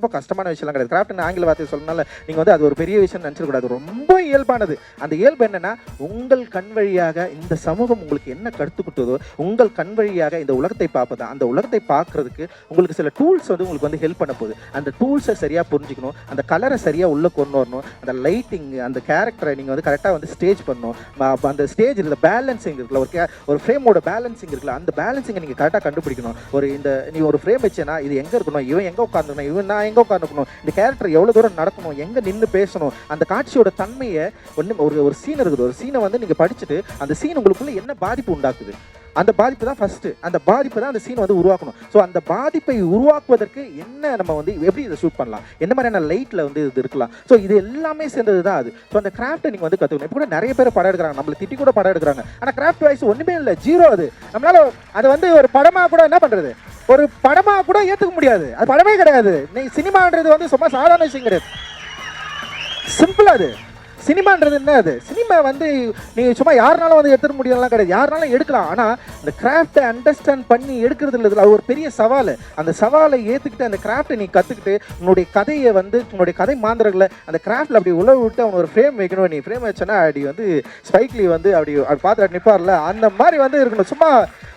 ரொம்ப கஷ்டமான விஷயம்லாம் கிடையாது. கிராஃப்ட் ஆங்கில வார்த்தையை சொல்லனால நீங்கள் வந்து அது ஒரு பெரிய விஷயம் நினச்சிடக்கூடாது. ரொம்ப இயல்பானது. அந்த இயல்பு என்னன்னா உங்கள் கண் வழியாக இந்த சமூகம் உங்களுக்கு என்ன கற்றுக்கிட்டதோ உங்கள் கண் வழியாக இந்த உலகத்தை பார்ப்பது அந்த உலகத்தை பார்க்கறதுக்கு உங்களுக்கு சில டூல்ஸ் வந்து உங்களுக்கு வந்து ஹெல்ப் பண்ண போகுது. அந்த டூல்ஸை சரியாக புரிஞ்சுக்கணும் அந்த கலரை சரியாக உள்ளே கொண்டு வரணும் அந்த லைட்டிங் அந்த கேரக்டரை நீங்கள் வந்து கரெக்டாக வந்து ஸ்டேஜ் பண்ணணும். அந்த ஸ்டேஜ் இந்த பேலன்சிங் இருக்குல்ல ஒரு கே- ஒரு ஃப்ரேமோட பேலன்சிங் இருக்குல்ல அந்த பேலன்சிங்கை நீங்கள் கரெக்டாக கண்டுபிடிக்கணும். ஒரு இந்த நீ ஒரு ஃப்ரேம் வச்சேன்னா இது எங்கே இருக்கணும் இவன் எங்கே உட்காந்துருக்கணும் இவன் நான் எங்கே உட்காந்துக்கணும் இந்த கேரக்டர் எவ்வளோ தூரம் நடக்கணும்? எங்கே நின்று பேசணும்? அந்த காட்சியோட தன்மையை ஒன்று ஒரு ஒரு சீன் இருக்குது. ஒரு சீனை வந்து நீங்கள் படிச்சுட்டு அந்த சீன் உங்களுக்குள்ள என்ன பாதிப்பு உண்டாக்குது? அந்த பாதிப்பு தான் ஃபஸ்ட்டு அந்த பாதிப்பு தான் அந்த சீன் வந்து உருவாக்கணும். ஸோ அந்த பாதிப்பை உருவாக்குவதற்கு என்ன நம்ம வந்து எப்படி இதை ஷூட் பண்ணலாம்? என்ன மாதிரியான லைட்டில் வந்து இது இருக்கலாம்? ஸோ இது எல்லாமே சேர்ந்தது தான் அது. ஸோ அந்த கிராஃப்ட்டை நீங்கள் வந்து கற்றுக்கணும் இப்போ கூட நிறைய பேர் படம் எடுக்கிறாங்க. நம்மளை திட்டி கூட படம் எடுக்கிறாங்க. ஆனால் கிராஃப்ட் வைஸ் ஒன்றுமே இல்லை. ஜீரோ அது. நம்மளால அது வந்து ஒரு படமாக கூட என்ன பண்ணுறது ஒரு படமாக கூட ஏற்றுக்க முடியாது. அது படமே கிடையாது. நீ சினிமான்றது வந்து சும்மா சாதாரண விஷயம் கிடையாது. சிம்பிள் அது. சினிமான்றது என்ன அது? சினிமா வந்து நீங்கள் சும்மா யாருனாலும் வந்து எடுத்துட முடியலாம் கிடையாது. யாருனாலும் எடுக்கலாம். ஆனால் இந்த கிராஃப்டை அண்டர்ஸ்டாண்ட் பண்ணி எடுக்கிறது இல்லை அது ஒரு பெரிய சவால். அந்த சவாலை ஏற்றுக்கிட்டு அந்த கிராஃப்டை நீ கற்றுக்கிட்டு உன்னுடைய கதையை வந்து உன்னுடைய கதை மாந்திரங்களை அந்த கிராஃப்டில் அப்படி உழவு விட்டு அவன் ஒரு ஃப்ரேம் வைக்கணும். நீ ஃப்ரேம் வச்சோன்னா அப்படி வந்து ஸ்பைக்லி வந்து அப்படி அப்படி பார்த்து நிற்பார்ல அந்த மாதிரி வந்து இருக்கணும். சும்மா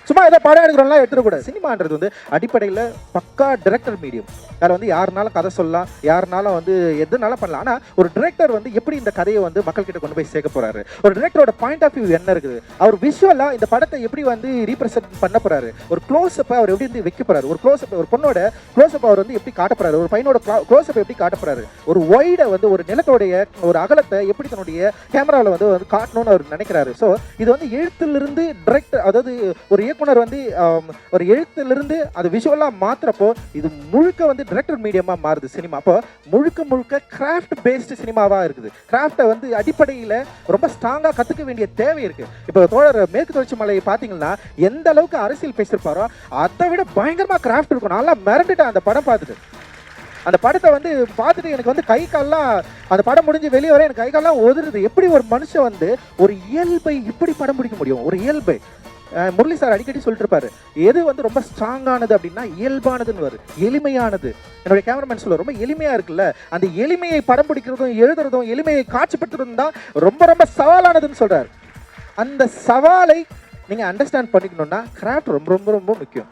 சும்மா ஏதோ படம் எடுக்கிறோம்லாம் எடுத்துடக்கூடாது. சினிமான்றது வந்து அடிப்படையில் பக்கா டிரெக்டர் மீடியம் அதில் வந்து யாருனாலும் கதை சொல்லலாம் யாருனாலும் வந்து எதுனாலும் பண்ணலாம். ஆனால் ஒரு டிரெக்டர் வந்து எப்படி இந்த கதையை வந்து மக்கள்கிட்ட கொண்டு போய் சேர்க்க போறாரு? ஒரு டிரெக்டரோட பாயிண்ட் ஆஃப் வியூ என்ன இருக்குது? அவர் விஷுவலாக இந்த படத்தை எப்படி வந்து ரீப்ரசென்ட் பண்ண போறாரு? ஒரு க்ளோஸ்அப் அவர் எப்படி வந்து வைக்க போறாரு? ஒரு க்ளோஸ்அப் ஒரு பொண்ணோட க்ளோஸ்அப் அவர் வந்து எப்படி காட்ட போறாரு? ஒரு பையனோட க்ளோஸ்அப் எப்படி காட்ட போறாரு? ஒரு ஒய்டை வந்து ஒரு நிலத்தோடைய ஒரு அகலத்தை எப்படி தன்னுடைய கேமராவில் வந்து வந்து காட்டணும்னு அவர் நினைக்கிறாரு. ஸோ இது வந்து எழுத்துலேருந்து டிரெக்டர் அதாவது ஒரு இயக்குனர் வந்து ஒரு எழுத்துலேருந்து அது விஷுவலாக மாற்றுறப்போ இது முழுக்க வந்து டிரெக்டர் மீடியமாக மாறுது சினிமா அப்போ முழுக்க முழுக்க கிராஃப்ட் பேஸ்டு சினிமாவாக இருக்குது கிராஃப்டை வந்து அடிப்படையில் ரொம்ப ஸ்ட்ராங்காக கற்றுக்க வேண்டிய தேவை இருக்குது இப்போ தோழர் மேற்கு தொடர்ச்சி மலையை பார்த்தீங்கன்னா எந்த அளவுக்கு அரசியல் பேசியிருப்பாரோ அதை விட பயங்கரமாக கிராஃப்ட் இருக்கும். நல்லா மிரண்டுட்டேன் அந்த படம் பார்த்துட்டு. அந்த படத்தை வந்து பார்த்துட்டு எனக்கு வந்து கை கால்லாம் அந்த படம் முடிஞ்சு வெளியே வர எனக்கு கை கால்லாம் ஒதுருது. எப்படி ஒரு மனுஷன் வந்து ஒரு இயல்பை இப்படி படம் பிடிக்க முடியும்? ஒரு இயல்பை. முரளி சார் அடிக்கடி சொல்லிட்டு இருப்பாரு எது வந்து ரொம்ப ஸ்ட்ராங்கானது அப்படின்னா இயல்பானதுன்னு வரும் எளிமையானது. என்னுடைய கேமராமேன் சொல்ல ரொம்ப எளிமையா இருக்குல்ல? அந்த எளிமையை படம் பிடிக்கிறதும் எழுதுறதும் எளிமையை காட்சிப்படுத்துறதும் தான் ரொம்ப ரொம்ப சவாலானதுன்னு சொல்றாரு. அந்த சவாலை நீங்க அண்டர்ஸ்டாண்ட் பண்ணிக்கணும்னா கிராஃப்ட் ரொம்ப ரொம்ப ரொம்ப முக்கியம்.